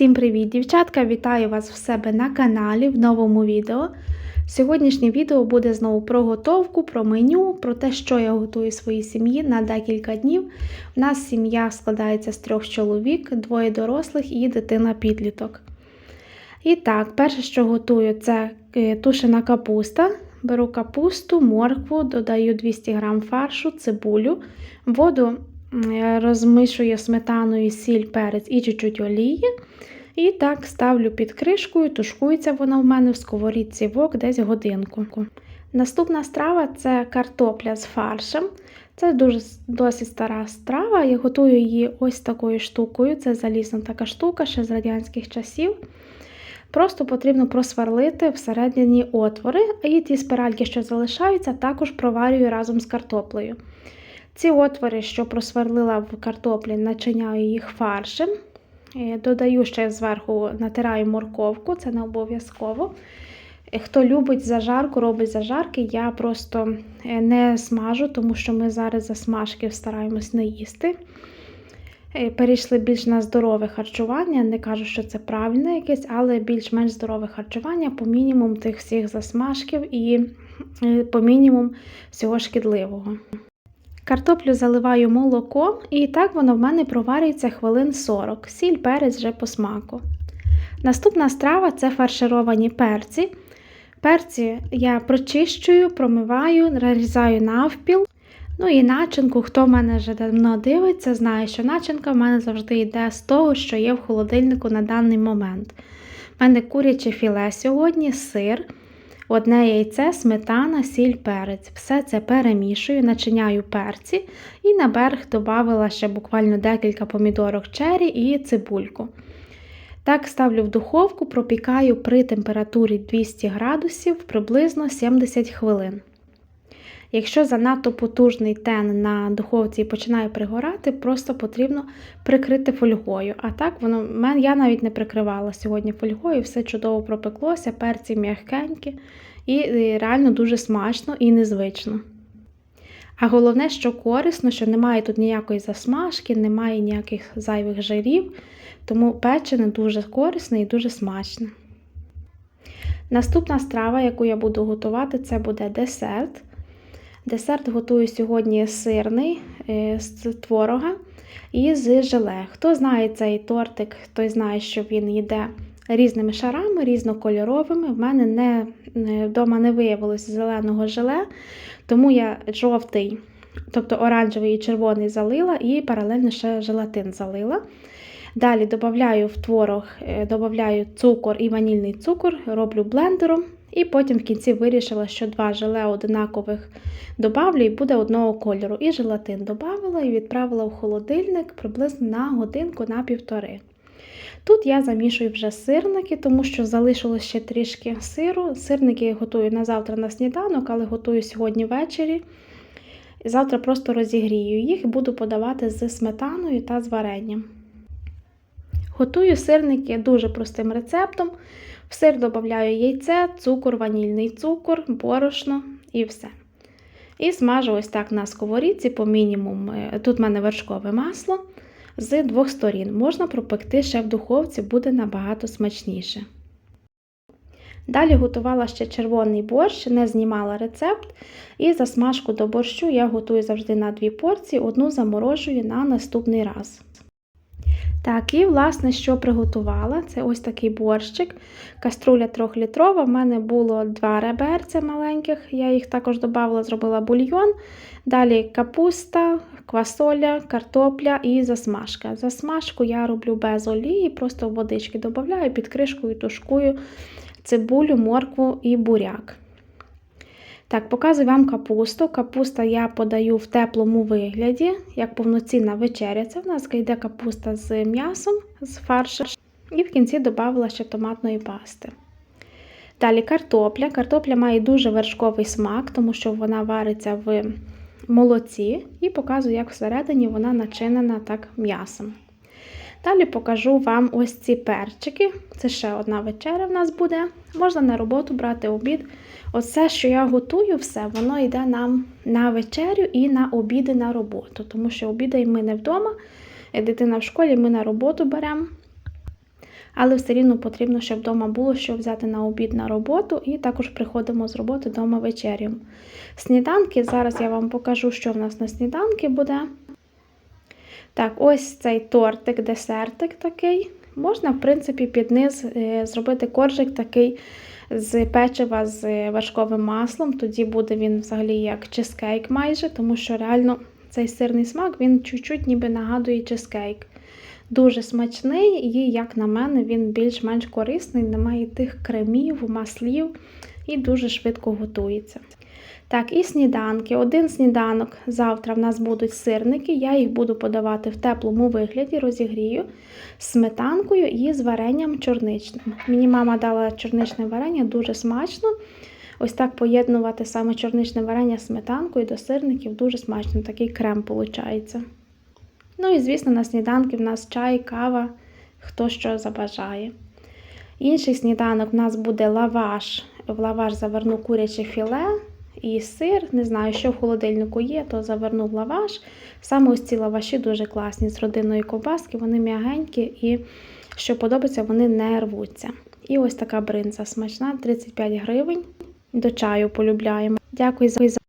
Всім привіт, дівчатка! Вітаю вас в себе на каналі в новому відео. Сьогоднішнє відео буде знову про готовку, про меню, про те, що я готую своїй сім'ї на декілька днів. У нас сім'я складається з трьох чоловік, двоє дорослих і дитина підліток. І так, перше, що готую, це е, тушена капуста. Беру капусту, моркву, додаю 200 г фаршу, цибулю, воду м, розмішую сметаною, сіль, перець і чуть-чуть олії. І так ставлю під кришкою, тушкується вона в мене в сковорідці вок десь годинку. Наступна страва це картопля з фаршем. Це дуже досить стара страва. Я готую її ось такою штукою. Це залізна така штука ще з радянських часів. Просто потрібно просверлити всередині отвори, і ті спиральки, що залишаються, також проварюю разом з картоплею. Ці отвори, що просверлила в картоплі, начиняю їх фаршем. Е, Додаю ще зверху, натираю морковку, це не обов'язково. Е, Хто любить зажарку, робить зажарки, я просто е, не смажу, тому що ми зараз засмажки стараємось не їсти. Перейшли більш на здорове харчування. Не кажу, що це правильне якесь, але більш-менш здорове харчування по мінімум тих всіх засмажків і по мінімум всього шкідливого. Картоплю заливаю молоком, і так воно в мене проварюється хвилин 40, сіль, перець вже по смаку. Наступна страва це фаршировані перці. Перці я прочищую, промиваю, нарізаю навпіл. Ну і начинку, хто в мене вже давно дивиться, знає, що начинка в мене завжди йде з того, що є в холодильнику на даний момент. У мене куряче філе сьогодні, сир, одне яйце, сметана, сіль, перець. Все це перемішую, начиняю перці і на берег додавила ще буквально декілька помідорок чері і цибульку. Так ставлю в духовку, пропікаю при температурі 200 градусів приблизно 70 хвилин. Якщо занадто потужний тен на духовці починає пригорати, просто потрібно прикрити фольгою. А так воно я навіть не прикривала сьогодні фольгою, все чудово пропеклося, перці м'ягкенькі і е, реально дуже смачно і незвично. А головне, що корисно, що немає тут ніякої засмажки, немає ніяких зайвих жирів, тому печене дуже корисне і дуже смачне. Наступна страва, яку я буду готувати, це буде десерт. Десерт готую сьогодні сирний е, з творога і з желе. Хто знає цей тортик, той знає, що він йде різними шарами, різнокольоровими. В мене не, вдома не виявилося зеленого желе, тому я жовтий, тобто оранжевий і червоний залила, і паралельно ще желатин залила. Далі додаю в творог е, додаю цукор і ванільний цукор, роблю блендером. І потім в кінці вирішила, що два желе одинакових добавлю і буде одного кольору. І желатин додавала і відправила в холодильник приблизно на годинку на півтори. Тут я замішую вже сирники, тому що залишилось ще трішки сиру. Сирники я готую на завтра на сніданок, але готую сьогодні ввечері. Завтра просто розігрію їх і буду подавати з сметаною та з варенням. Готую сирники дуже простим рецептом. В сир додаю яйце, цукор, ванільний цукор, борошно і все. І смажу ось так на сковорідці по мінімум. е, Тут в мене вершкове масло з двох сторін. Можна пропекти ще в духовці, буде набагато смачніше. Далі готувала ще червоний борщ, не знімала рецепт. І засмажку до борщу я готую завжди на дві порції, одну заморожую на наступний раз. Так, і власне, що приготувала, це ось такий борщик. Каструля 3-літрова. В мене було два реберця маленьких, я їх також додавала, зробила бульйон. Далі капуста, квасоля, картопля і засмажка. Засмажку я роблю без олії, просто водички додаю, під кришкою тушкую цибулю, моркву і буряк. Так, показую вам капусту. Капуста я подаю в теплому вигляді, як повноцінна вечеря. Це в нас йде капуста з м'ясом, з фаршем. І в кінці додавала ще томатної пасти. Далі картопля. Картопля має дуже вершковий смак, тому що вона вариться в молоці. І показую, як всередині вона начинена так м'ясом. Далі покажу вам ось ці перчики. Це ще одна вечеря в нас буде. Можна на роботу брати обід. Оце, що я готую, все, воно йде нам на вечерю і на обіди на роботу. Тому що обідаємо ми не вдома, е, дитина в школі, ми на роботу беремо. але все рівно потрібно, щоб вдома було що взяти на обід на роботу, і також приходимо з роботи вдома вечерю. Сніданки, зараз я вам покажу, що в нас на сніданки буде. Так, ось цей тортик, десертик такий. Можна, в принципі, під низ е, зробити коржик такий з печива з вершковим маслом. Тоді буде він взагалі як чизкейк майже, тому що реально цей сирний смак він чуть-чуть ніби нагадує чизкейк. Дуже смачний і, як на мене, він більш-менш корисний, немає тих кремів, маслів і дуже швидко готується. Так, і сніданки. Один сніданок завтра в нас будуть сирники. Я їх буду подавати в теплому вигляді, розігрію з сметанкою і з варенням чорничним. Мені мама дала чорничне варення, дуже смачно. Ось так поєднувати саме чорничне варення з сметанкою до сирників дуже смачно, такий крем виходить. Ну і, звісно, на сніданки в нас чай, кава, хто що забажає. Інший сніданок в нас буде лаваш. В лаваш заверну куряче філе і сир. Не знаю, що в холодильнику є, то заверну в лаваш. Саме ось ці лаваші дуже класні з родинної ковбаски, вони м'ягенькі і, що подобається, вони не рвуться. І ось така бринза смачна, 35 гривень. До чаю полюбляємо. Дякую за